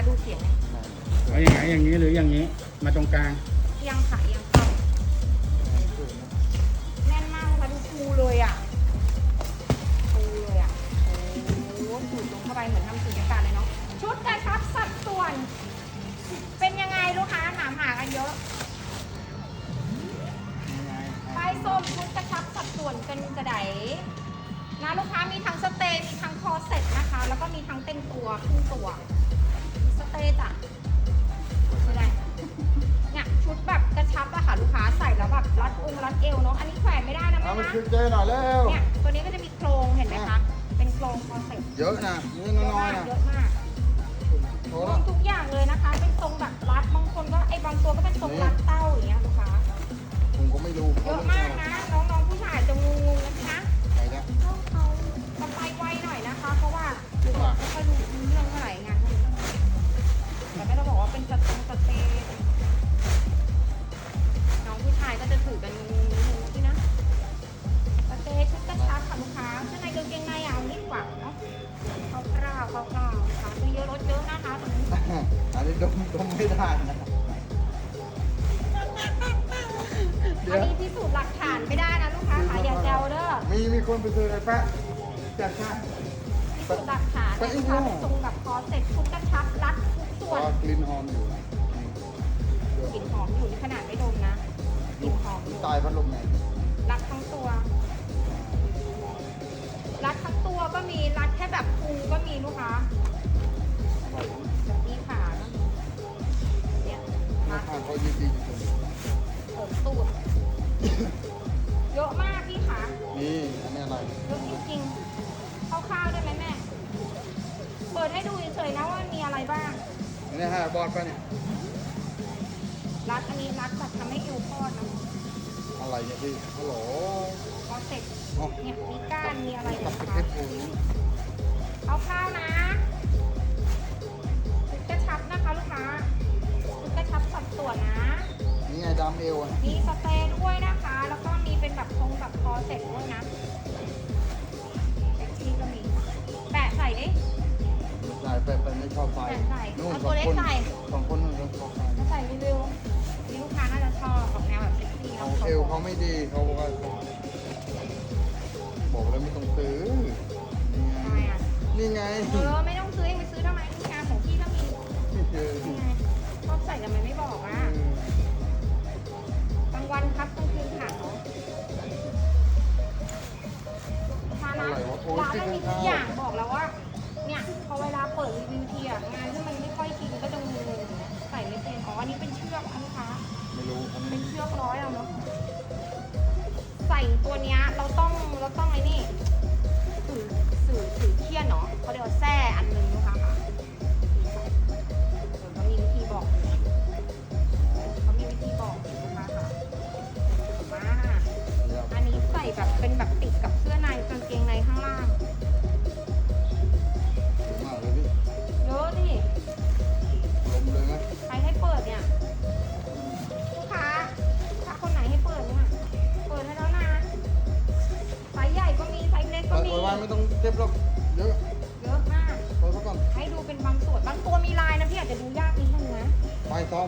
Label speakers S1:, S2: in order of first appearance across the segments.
S1: คดูเสียง
S2: เอาอย่างไงอย่างนี้หรืออย่างนี้ มาตรงกลางยังค่ะยังค่ะแน่นมากค่ะดูฟูเลยอะฟูเลยอะโอ้โหสูดลงเข้าไปเหมือนทำสุดอากาศเลยเนาะชุดกระชับสัดส่วน เป็นยังไงลูกค้าถาหากันเยอะไปส้มชุดกระชับสัดส่วนกันกระไดนะลูกค้ามีทั้งสเตย์มีทั้งคอเซ็ตนะคะ แล้วก็มีทั้งเต็มตัวครึ่งตัว เตย์จ้ะไม่ได้เนี่ยชุดแบบกระชับอะค่ะลูกค้าใส่แล้วแบบรัดองค์รัดเอวเนาะอันนี้แขวนไม่ได้นะ
S1: เอา
S2: แม่
S1: มา
S2: นะ
S1: ชุดเจหน่อยเร็ว
S2: เนี่ยตัวนี้ก็จะมีโครงเห็นไหมคะ เป็นโครงคอเซ็ต
S1: เยอะนะนี่
S2: เยอะ
S1: น้อ
S2: มายก
S1: ๆนะ
S2: เยอะมาก
S1: โอ้
S2: รวมทุกอย่างเลยนะคะ เป็นทรงแบบ
S1: ม
S2: ดม
S1: ไม่ได้นะเดี๋
S2: อั
S1: ย
S2: น
S1: ว
S2: นี้พิสูจน์หลักฐานไม่ได้นะลูกค้าค่ะอย่าแซวเด้อ
S1: มีมีคนไปซื้ออะไรปะจัดค่ะ
S2: พิสูจน์หลักฐานเนี่ยลูกค้าเป็นทรงแบบคอเซ็ตชุดกระชับรัดทุกส่
S1: ก็
S2: วน
S1: กลิ่นหอมอยู่นะ
S2: กลิ่นหอมอยู่ขนาดไม่ดมนะกลิ่นหอมอยู่
S1: ตายพัดลมไง
S2: รัดทั้งตัว รัดทั้งตัวก็มีรัดแค่แบบฟูก็มีลูกค้า ดให้ดูเฉยๆนะว่ามันมีอะไรบ้าง
S1: อันนี้ฮะบอลปะเนี่ย
S2: รัดอันนี้รัดแบบทำให้เอวคลอดนะ
S1: อะไรเนี่ยพี่ฮัลโหล
S2: พอเสร็จ
S1: อ๋อ
S2: เนี่ยมีก้านมีอะไร
S1: ตั
S2: นะ
S1: บเป็น
S2: คะ
S1: เพชรโอ้ย
S2: เอาข้าวนะชุดกระชับนะคะลูกค้าชุดกระชับสัดส่วนนะ
S1: นี่ไงดำเอวอะ
S2: มีสเตย์ด้วยนะคะ แล้วก็มีเป็นแบบทรงแบบคอเซ็ตด้วยนะเซ็กซี่ก็มี แปะใส่ดิ
S1: ใส่ ไปไปไม่ชอบใส่
S2: ใส่ใส่
S1: นู่น
S2: เอา
S1: ส
S2: ตั
S1: อ
S2: ว
S1: ง
S2: เล็ก
S1: คน
S2: ใส่
S1: สองคนนู่นสองคน
S2: มาใส่รีวิวนี่ลูกค้าน่าจะชอบออกแนวแบบเซ็กซี่
S1: เอา
S2: นะ
S1: เอวเขาไม่ดีเขาบอกว่าบอกแล้วไม่ต้องซื้อ
S2: ทำไมอะ
S1: นี่ไง
S2: เออไม่ ตัวเนี้ยเราต้องเราต้องไอ้นี่สื่อสื่อสื่อเทียนเนาะเขาเรียกว่าแส้อันนึงนะคะค่ะเดี๋ยวเขามีวิธีบอกเขามีวิธีบอกนะคะค่ะมาอันนี้ใส่แบบเป็นแบบติดกับ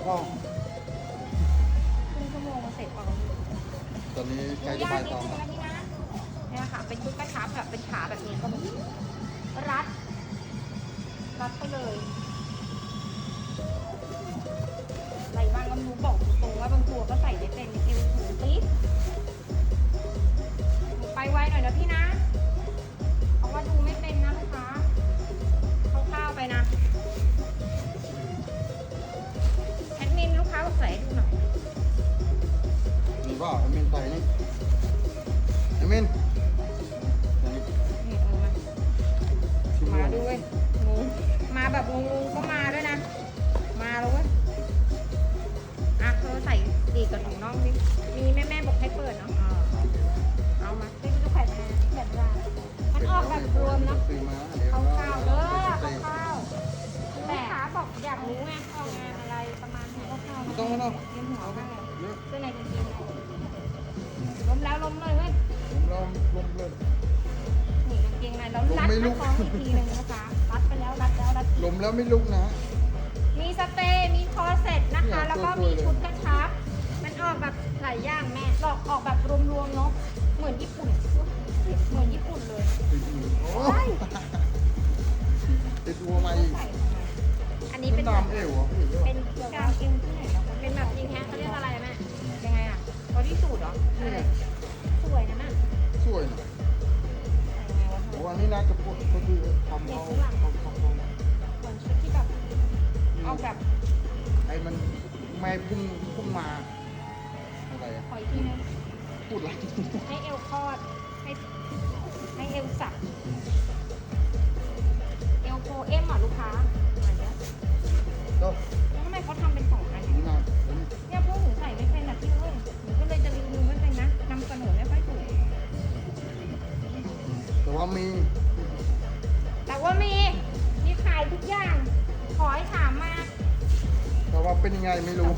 S2: ไปซ้
S1: อ
S2: มเข้าครึ่งชั่วโมงมาเสร็จเปล่า
S1: ตอนนี้ใก
S2: ดู
S1: ล้จะ
S2: ยา
S1: บ่ากย
S2: นิด
S1: สอง
S2: นึง
S1: แล้ว
S2: นะพี่นะเนี่ยค่ะ เป็นชุดกระชับแบบเป็นขาแบบนี้ก็มีรัด รัดไปเลยอะไรบ้างก็ไม่รู้บอกตรงๆว่าบางตัวก็ใส่ไม่เป็นเอวสูงติ๊ดไปไวหน่อยนะพี่นะ เพราะว่าดูไม่เป็นนะลูกค้าคร่าวๆไปนะ ใส่ให้ดูหน่อย
S1: มีเปล่าไอ้มินใส่นี่ไอ้มินอันนี้
S2: นี่เออมา
S1: ชิม
S2: มา
S1: ลอง
S2: ด้ยงงมาแบบงงๆก็มาด้วยนะ มาแล้วเว้ยอะเธอใส่ดีกับหนูน้องดิมีแม่แม่ๆบอกให้เปิดเนาะอ่าเอามาช่วยดูแผ่นมาแผ่นรามันออกแบบรวมเนาะ
S1: ซื้อมาเดี๋ยว
S2: เอาข้าวเด้อเอาข้าวแต่ขาบอกอยากรู้ไงออกงาน ไหนเอาข้าวๆ
S1: ไม่ต้องไม่ต้อง
S2: เลี้ยงหัวบ้างไง
S1: เยอะ
S2: เสื้อในกางเกงในล้มแล้วล้มเลยเว้ย
S1: ผมลองลมเลย
S2: นี่กางเกงในแล้วรัด
S1: ผมไม่ลุ
S2: น้ากท้องอีกทีหนึงนะคะรัดไปแล้วรัดแล้วรัด
S1: ลมแล้วไม่ลุกนะ
S2: มีสเตย์มีคอร์เซ็ตนะคะ แล้วก็มีชุดกระชับ
S3: มันออกแบบหลายอย่างแม่
S2: หลอกออกแบบรวมๆเนาะเหมือนญี่ปุ่นเหมือนญี่ปุ่นเลย
S1: โอ้ยติดหัวมาอีก
S2: ใส่
S3: นนี้เป็น
S1: ตามเอวอะพี่
S3: เป็นเกี่ยว
S2: กา
S3: กับ
S2: รเอวที่ไหนแล้ว
S3: เป็นแบบยิงแฮกเขาเรียกอะไรแม่
S2: ยังไงอะบอดี้สูทเหรอ
S1: นี่ไง
S3: สวยนะแม่
S1: สวยนะ
S2: ใส่ยังไงวะเธ
S1: โอ้
S2: อ
S1: อันนี้น่าจะปวดก็คือทำเอาทำทำทำ
S2: เหมือนชุดที่แบบเอาแบบ
S1: ไอ้มันไม่พุ่งพุ่งมาอะไรอะ
S2: ขออีกทีนึง
S1: พูดอะไร
S2: ให้เอวคลอด แต่
S1: ว่ามี
S2: แต่ว่ามี มีขายทุกอย่าง ขอให้ถามมา
S1: แต่ว่าเป็นยังไงไม่รู้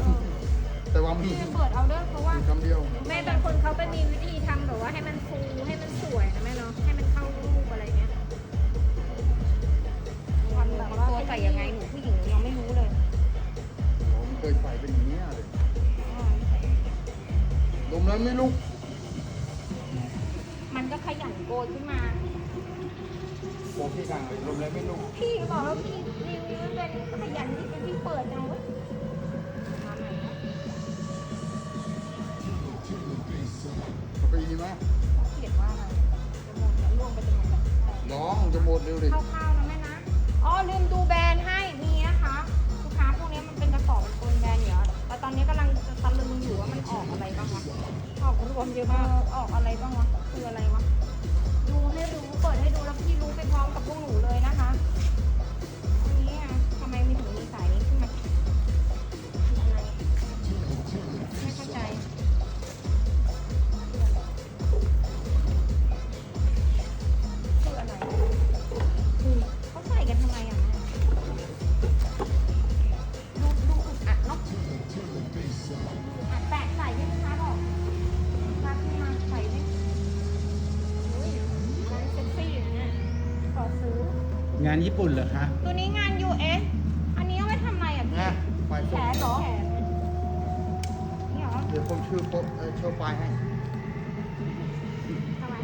S1: แต่ว่ามี
S2: พี่เปิดเอาเด้อเพราะว่า
S1: มีคำเดียว
S3: แม่บางคนเขาไปมีวิธีทำแบบว่าให้มันฟูให้มันสวยนะแม่เนาะ ให้มันเข้ารูปอะไรเงี้ย
S2: วันแบบว่าตัวใส่ยังไงหนูผู้หญิงหนูยังไม่รู้เลย
S1: ผมเคยใส่เป็นอย่างนี้ยเลยดมแล้วไม่ลุก พี่
S2: บอกว่าพี่รีวิวเป็นขยันที่เป็นพี่เปิดเอาเว้ยมาใหม่นะ
S1: เขาไปดีไหม
S2: เขาเขียนว่าอะไรจะหมดแล้วล่วงไปจะหมดแล้ว
S1: น้องจะหมดเร็วดิ
S2: คร่าวๆนะแม่นะ อ๋อลืมดูแบรนด์ให้มีนะคะลูกค้าพวกนี้มันเป็นกระสอบเป็นคนแบรนด์อยู่แล้วแต่ตอนนี้กำลังจะตะลึงอยู่ว่ามันออกอะไรบ้างวะ
S3: ออกรวมเยอะมาก
S2: อออกอะไรบ้างวะ คืออะไรวะ ดูให้รู้เปิดให้ดูแล้วพี่รู้ไปพร้อมกับพวกหนูเลยนะคะ งาน
S4: ญี่ปุ่นเหรอคะ
S2: ตัวนี้งาน US อันนี้เอาไว้ทำอะไรอะพี่
S1: นะไฟ
S2: แข
S1: ส่ง
S2: นเหรอนี่เหรอ
S1: เดี๋ยวผมชื่อโปะเอ่อโชว์ปลายให้
S2: ทำไม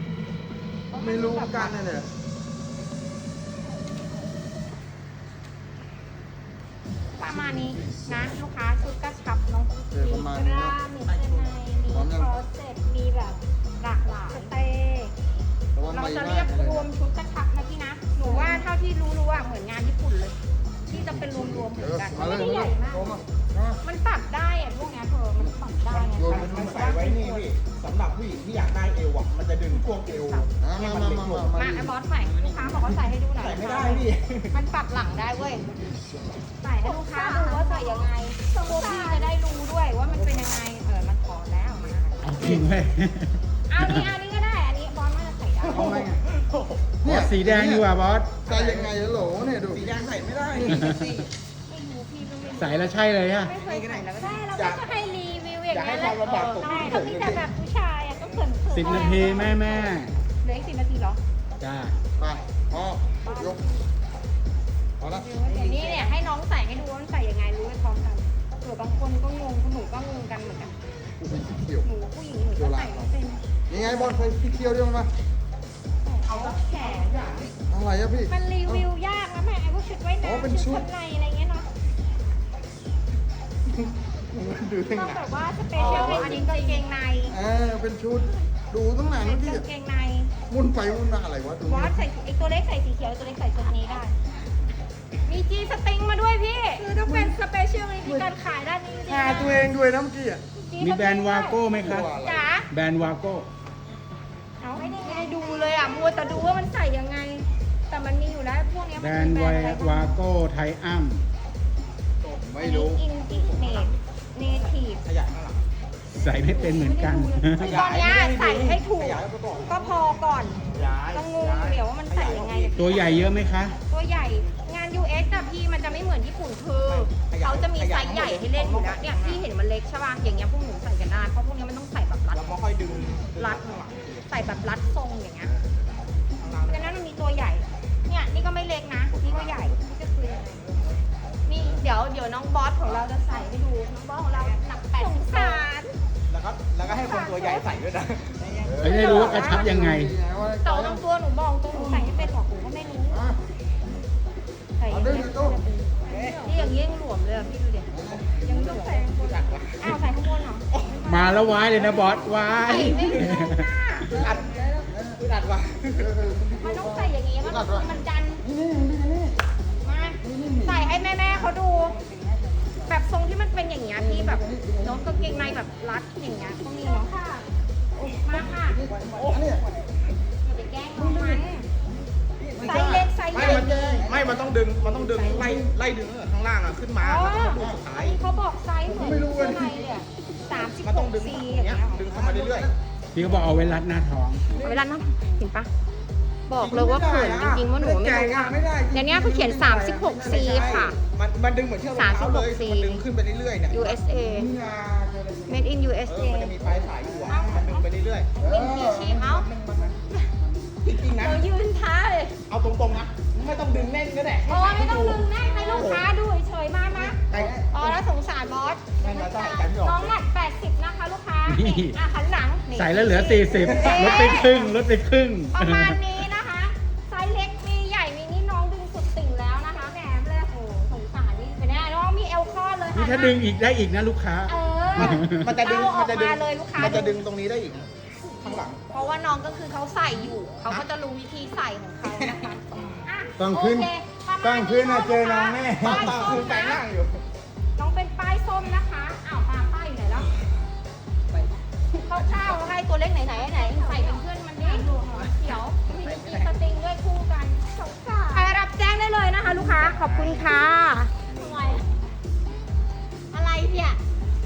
S1: ไม่รู้กันนั่นแหละ
S2: ประมาณนี้นะลูกค้า จะเป็นรวมๆเหมื
S1: เอ
S2: อน
S1: อ
S2: กัน
S1: มาเลย
S2: ไม่ได้
S1: มา
S2: ให
S1: เล
S2: ญ่
S1: ย
S2: มาก
S1: โทรมามา
S2: มันปรับได้อะพวกเนี้ยเธอ มันปรับได้ไง
S1: โยน
S2: คะ
S1: มัน
S5: มันใส่ไว้นี่พี่สำหรับผู้หญิงที่อยากได้เอวอะมันจะดึงช่วงเอว
S1: มา
S5: ให้
S1: มา
S5: มัน
S1: มา
S5: เล็ก
S1: มา
S5: ลง
S1: มา
S2: มาไอ้บอสใหม่ลูกค้าบอกว่าใส่ให้ดูหน่อย
S5: ใส่ไม่ได้พี่
S2: มันปรับหลังได้เว้ย ใส่ให้ลูกค้าดูว่าใส่ยังไงตัวพี่จะได้รู้ด้วยว่ามันเป็นยังไง เออ มันถอดแล้วมา
S4: เอาจริงเว้ย
S2: เอานี้เอานี้ก็ได้ อันนี้บอสน่าจะใส่ได้
S1: เอาไง
S4: บอ สสีแดงดีกว่าบอส
S1: ใส่ยังไงอะโหลเนี่ยดู
S5: สีแดงใส่ไม่ได้
S2: ไม่รู้พี่ก็ไม่รู้
S4: ใส่แล้วใช่เลยอะ
S2: ไม่เคยใส่แล้วก็
S3: ใช่
S2: ได้
S3: เราก็จะให้รีวิวอย่าง
S5: อยากให้
S3: เงี้ยแห
S5: ควา
S3: ละ
S5: มลำบากตก
S3: ใช่
S5: ที่
S3: เขา
S5: เฉย
S3: มี
S5: เล
S3: แต่
S5: ย
S3: แบบผู้ชายอะก็เขินๆ
S4: สิบนาทีแม่แม่
S2: เหลืออีกสิบนาทีเหรอ
S4: จ้า
S1: ไปพ่อยกเอาละ
S2: เดี๋ยวนี้เนี่ยให้น้องใส่ให้ดูว่ามันใส่ยังไงรู้ไปพร้อมกันเผื่อบางคนก็งงหนูก็งงกันเหมือนกัน
S1: กูเป็นสีเขียว
S2: หนูผู้หญิงหนูก็ใส่ไม่เป็น
S1: นี่ไงบอลใส่สีเขียวเดียวมา
S2: เอาแขนอะ
S1: อะไรอะพี่
S3: มันรีวิวยากนะแม่ไอ้พวกชุดว่าย
S1: อ๋อเป็น
S3: น้ำ
S1: ชุ
S3: ชุ
S1: ด
S3: ดชั้นในอะไรเงี้ยเนาะ
S1: ดูทั้ง
S3: ต้อง
S1: ไหน
S3: แบบว่าสเป
S2: อ๋อ
S3: เชียล
S2: อันนี้กางเกงใน
S1: เออเป็นชุด ดูตั้งนาน
S2: เป็
S1: แล้
S2: น
S1: วพี่
S2: กางเกงใน
S1: มุ่นไปมุ่นมาอะไรวะดู
S2: วอสใส่ไอตัวเล็กใส่สีเขียวตัวเล็กใส่ชุดนี้ได้ มีจีสติงมาด้วยพี่
S3: คือต้องเป็นสเปเชียลในที่การขายด้านนี้จริง
S1: หา
S3: ๆนะ
S1: ตัวเองด้วยนะเมื่อกี้อะ
S2: จี
S4: มี
S2: ส
S4: แบรนด์วาโก้ไหมคะ
S1: ตัวอะไร
S2: จ๋า
S4: แบรนด์วาโก้
S2: เอาไม่ได้ไง ดูเลยอะ มัวแต่ดูว่ามันใส่ยังไง แต่มันมีอยู่แล้วพวกเนี้ย
S4: แบ
S2: มั
S4: ร
S2: น
S4: น
S2: มี
S4: ด์
S2: แบรนด์อะไร
S4: วา
S2: บ้าง
S4: โก้ไทอัม
S1: ไม่รู้
S2: อินดิเนตเนทีฟ
S5: ขยายข้างหลัง
S4: ใส่ไม่เป็นเหมือนกัน
S2: คือตอนเนี้ยใส่ให้ถูก
S5: ขยายไปก่อน
S2: ก็พอก่อน
S5: ขยาย
S2: ต้องงงเดี๋ยวว่ามันใส่ยังไง
S4: ตัวใหญ่เยอะไหมคะ
S2: ตัวใหญ่งาน US อะพี่มันจะไม่เหมือนญี่ปุ่นคือ เขาจะมีไซส์ใหญ่ให้เล่นอยู่แล้วเนี่ยพี่เห็นมันเล็กใช่ป่ะอย่างเงี้ยพวกหนูใส่กันได้เพราะพวกเนี้ยมันต้องใส่ แบบรัด
S5: แล้วมาค่อยดึง
S2: รัด
S5: ข้างหลัง
S2: ใส่แบบรัดทรงอย่างเงี้ย
S5: ข้างหลัง
S2: ดังนั้นมันมีตัวใหญ่ เนี่ยนี่ก็ไม่เล็กนะ นี่ก็ใหญ่ นี่ก็คือยังไงนี่เดี๋ยวดี๋ยวเดี๋ยวน้องบอสของเราจะใส่ให้ดู น้องบอสของเราหนักแปด
S3: สง
S2: สิบ
S3: สาร
S5: แล้วก็แล้วก็ให้คนตัวใหญ่ใส่ด้วยนะ
S4: ไม่ได้รู้ว่ากระชับยังไง
S2: แต่ว่าบางตัวหนูบอกตัวหนูใส่ไม่เป็นหรอกหนูก็ไม่รู้
S1: อะ
S2: ใส่
S1: เอา
S2: ยัง
S1: ดึ
S2: ไง
S1: งในตู้
S2: นี่อย่างนี้ยังหลวมเลยอะพี่ดูดิยังต้องใส่ข้างบนอ้าวใส่ข้างบนเหรอ
S4: มาแล้ววายเลยนะบอสวาย
S2: ใส่ไม่ได้ค่ะ
S5: อัดอัดว่ะ
S2: มันต้องใส่อย่างนี้มันมันดัน
S1: นี่นี่นี่นี่
S2: มาใส่ให้แม่แม่ๆเขาดู แบบทรงที่มันเป็นอย่างเงี้ยพี่แบบเน้องกางเกงในแบบรัดอย่างเงี้ยก็มีเนาะค่ะมาค่ะ
S1: อันนี้
S2: อย่าไปแกล้งน้องมันไซส์เล็กไซส์
S5: ไม่
S2: ใหญ่
S5: มันไม่มันต้องดึง มันต้องดึง ไล่ ไล่ดึงตั้งแต่ข้างล่างอะ ขึ้นมา
S2: อ๋อ
S5: แล้วก็มาดูสุด
S2: อั
S5: ท้านย
S2: นี้เขาบอกไซส์เหมือนเสื้อในเลยอะ สามสิบ
S5: มัน
S2: ห
S5: ต้อง
S2: ก
S5: ดึง
S2: ซี
S5: อ
S2: อย่าง
S5: ย่าง
S2: เงี้
S5: เงี้
S2: ย
S5: ยดึงเข้ามาเรื่อย
S4: พี่ก็บอกเอาไว้รัดหน้าท้อง
S2: เอาเวลานั่งเห็นปะบอกเลยว่าเขินจริงๆว่าหนูไม่รู้ว่า
S1: ไม่ได้
S2: เดี๋ยวนี้เขาเขียน 36C ค่ะ
S5: ๆ มันมันดึงเหมือนเชือกรองเท้าเลย
S2: 36
S5: มันดึงขึ้นไปเรื่อยๆเนี่ย
S2: USA Made in
S5: เอ
S2: USA
S5: อ มันจะมีปลายสายอยู่อะมันดึงไปเรื่อย
S2: วินทีชีพเอ้า
S5: ๆจริงๆนะ
S2: เรายืนท้าเลย
S5: เอาตรงๆนะ ไม่ต้องดึงแน่นก็ได้
S2: โอ้ไม่ต้องดึงแน่ให้ลูกค้าดูเฉยๆมานะ
S5: ไอ้
S2: อ๋อแล้วสงสารบอส
S5: นั่นเราต้องหายใจไม่ออก
S2: น้องหนัก80 นะคะลูกค้า
S4: นี่
S2: นี่อะหันหลังนี่
S4: ใส่แล้วเหลือ 40ลดไปครึ่งลดไปครึ่ง
S2: ประมาณนี้นะคะ ไซส์เล็กมีใหญ่มีนี่น้องดึงสุดติ่งแล้วนะคะแหมเลยโอ้สงสารนี่เป็นไงน้องมีเอลคอดเลย
S4: นี่
S2: ค่ะ
S4: ถ้าดึงอีกได้อีกนะลูกค้า
S2: เออ
S5: มันมันจะดึง
S2: เอาอ
S5: มั
S2: อนก
S5: จะดึง
S2: มาเลยลูกค้า
S5: มันจะดึงตรงนี้ได้อีกนะข้างหลัง
S2: เพราะว่าน้องก็คือเขาใส่อยู่ เขาก็จะรู้วิธีใส่ของเขานะคะะ
S1: ตั้งขึ้นตั้งขึ้นนะเจอน้องแน่
S2: ป้า
S5: ตาคือปลงร่งอยู่
S2: น้องเป็นป้ายส้มนะคะอ้าวลาป้ายอยู่ไหนแล้วเขาเข้าให้ตัวเล็กไหนไหนไหนใส่เป็นเพื่อนมันนี่เขียวมีมีสติงด้วยคู่กันใครรับแจ้งได้เลยนะคะ ลูกค้าขอบคุณค่ะอะไรเนี่ย